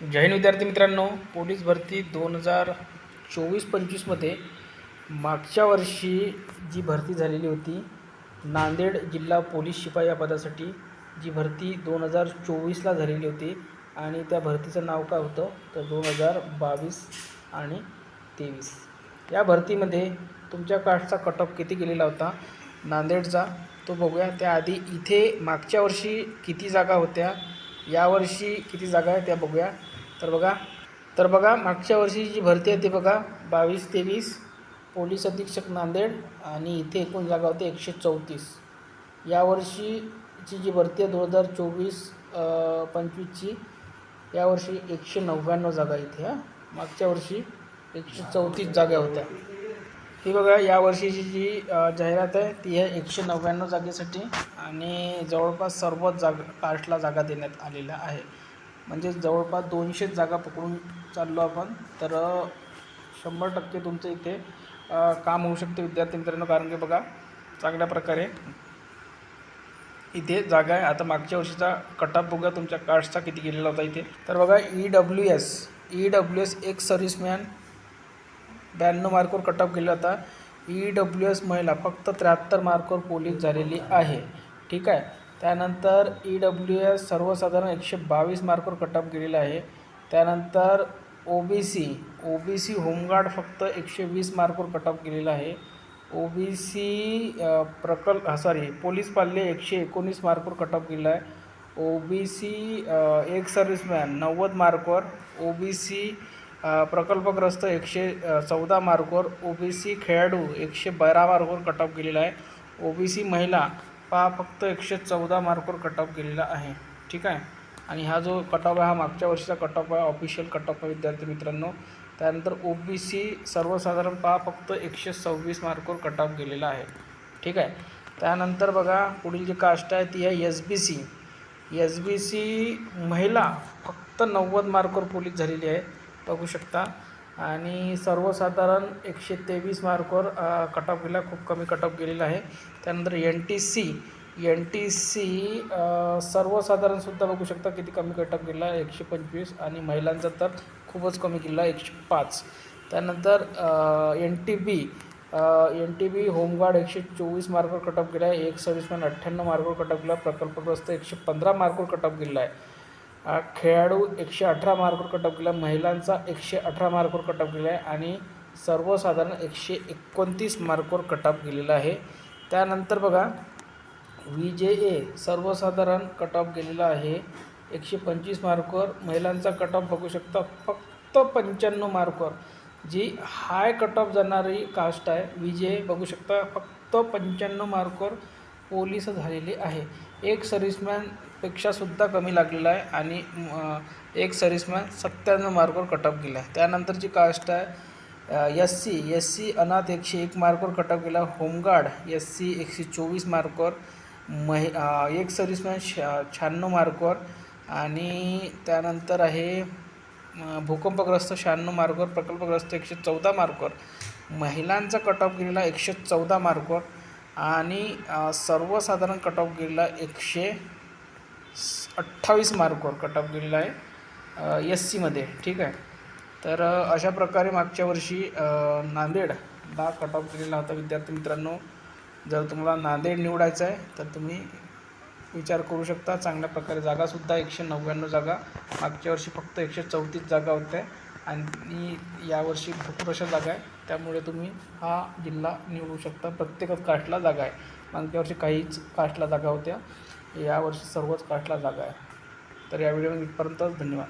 जय हिंद विद्यार्थी मित्रांनो. पोलीस भरती दोन हजार चोवीस पंचवीसमध्ये मागच्या वर्षी जी भरती झालेली होती नांदेड जिल्हा पोलीस शिपाई या पदासाठी जी भरती दोन हजार चोवीसला झालेली होती आणि त्या भरतीचं नाव काय होतं? तर दोन हजार बावीस आणि तेवीस. या भरतीमध्ये तुमच्या कास्टचा कट ऑफ किती गेलेला होता? नांदेडचा. तो बघूया. त्याआधी इथे मागच्या वर्षी किती जागा होत्या? यावर्षी किती जागा आहे त्या बघूया. तर बघा. तर बघा मागच्या वर्षी जी भरती आहे ती बघा बावीस तेवीस पोलीस अधीक्षक नांदेड आणि इथे एकूण जागा होते एकशे चौतीस. यावर्षीची जी भरती आहे दोन हजार चोवीस पंचवीसची यावर्षी एकशे नव्याण्णव जागा इथे हां. मागच्या वर्षी एकशे चौतीस जागा होत्या. ही बघा यावर्षीची जी जाहिरात आहे ती आहे एकशे नव्याण्णव जागेसाठी आणि जवळपास सर्वच जागा कास्टला जागा देण्यात आलेल्या आहे. म्हणजे जवळपास दोनशेच जागा पकडून चाललो आपण. तर शंभर टक्के तुमचं इथे काम होऊ शकते विद्यार्थी मित्रांनो कारण की बघा चांगल्या प्रकारे इथे जागा आहे. आता मागच्या वर्षीचा कटअप बघा तुमच्या कास्टचा किती गेलेला होता इथे. तर बघा E W S E W S एक सर्व्हिसमॅन ब्याण्णव मार्कवर कटअप गेला होता. ई डब्ल्यू एस महिला फक्त त्र्याहत्तर मार्कवर पोलीस झालेली आहे. ठीक आहे? त्यानंतर ई डब्ल्यू एस सर्वसाधारण एकशे बावीस मार्कवर कटअप ऑफ गेलेला आहे. त्यानंतर O B C O B C home guard फक्त एकशे वीस मार्कवर कटअप ऑफ गेलेला आहे. ओ बी सी प्रकल्प सॉरी पोलीस पाल्य एकशे एकोणीस मार्कवर कटअप ऑफ गेलेला आहे. ओ बी सी एक सर्व्हिसमॅन नव्वद मार्कवर ओ बी सी प्रकल्पग्रस्त एकशे चौदा मार्कवर ओ बी सी खेळाडू एकशे बारा मार्कवर कटअप केलेला गेलेला आहे. ओ बी सी महिला पहा फक्त एकशे चौदा मार्कवर कट ऑफ गेलेला आहे. ठीक आहे? आणि हा जो कट ऑफ आहे हा मागच्या वर्षीचा कट ऑफ आहे ऑफिशियल कट ऑफ आहे विद्यार्थी मित्रांनो. त्यानंतर ओ बी सी सर्वसाधारण पहा फक्त एकशे सव्वीस मार्कवर कट ऑफ गेलेला आहे. ठीक आहे? त्यानंतर बघा पुढील जी कास्ट आहे ती आहे S B C S B C महिला फक्त नव्वद मार्कवर पोलीस झालेली आहे. बघू शकता. आणि सर्वसाधारण एकशे तेवीस मार्कवर कट ऑफ गेला खूप कमी कट ऑफ गेलेला आहे. त्यानंतर N T C N T C सर्वसाधारणसुद्धा बघू शकता किती कमी कट ऑफ गेला आहे एकशे पंचवीस आणि महिलांचा तर खूपच कमी गेला एकशे पाच. त्यानंतर N T B N T B home guard एकशे चोवीस मार्कवर कट ऑफ गेला आहे एक सर्व्हिसमॅन अठ्ठ्याण्णव मार्कवर कट ऑफ गेला प्रकल्पग्रस्त एकशे पंधरा मार्कवर कट ऑफ गेला आहे. खेळाडू एकशे अठरा मार्कवर कटअप केला महिलांचा एकशे अठरा मार्कवर कटअप केला आहे आणि सर्वसाधारण एकशे एकोणतीस मार्कवर कटअप गेलेला आहे. त्यानंतर बघा व्ही जे ए सर्वसाधारण कटअप गेलेला आहे. एकशे पंचवीस मार्कवर महिलांचा कटऑफ बघू शकता फक्त पंच्याण्णव मार्कवर. जी हाय कट जाणारी कास्ट आहे विजय जे बघू शकता फक्त पंच्याण्णव मार्कवर पोलीस झालेली आहे. एक सर्व्हिसमॅनपेक्षासुद्धा कमी लागलेला आहे आणि एक सर्व्हिसमॅन सत्त्याण्णव मार्कवर कटअप गेला आहे. त्यानंतरची कास्ट आहे एस सी एस सी अनाथ एकशे एक मार्कवर कटअप गेला. होमगार्ड एस सी एकशे चोवीस मार्कवर. महि एक सर्व्हिसमॅन शा शहाण्णव मार्कवर. आणि त्यानंतर आहे भूकंपग्रस्त शहाण्णव मार्कवर प्रकल्पग्रस्त एकशे चौदा मार्कवर. महिलांचा कट ऑफ गेलेला एकशे चौदा मार्कवर. आणि सर्वसाधारण कट ऑफ गेलेला एकशे अठ्ठावीस मार्कवर कट ऑफ गेलेला आहे एस सीमध्ये ठीक आहे? तर अशा प्रकारे मागच्या वर्षी नांदेडला कट ऑफ गेलेला होता. विद्यार्थी मित्रांनो जर तुम्हाला नांदेड निवडायचं आहे तर तुम्ही विचार करू शकता. चांगल्या प्रकारे जागासुद्धा एकशे नव्याण्णव जागा. मागच्या वर्षी फक्त एकशे चौतीस जागा होत्या. आणि यावर्षी भरपूर अशा जागा आहे. त्यामुळे तुम्ही हा जिल्हा निवडू शकता. प्रत्येकच कास्टला जागा आहे. मागच्या वर्षी काहीच कास्टला जागा होत्या. यावर्षी सर्वच कास्टला जागा आहे. तर या व्हिडिओ इथपर्यंतच धन्यवाद.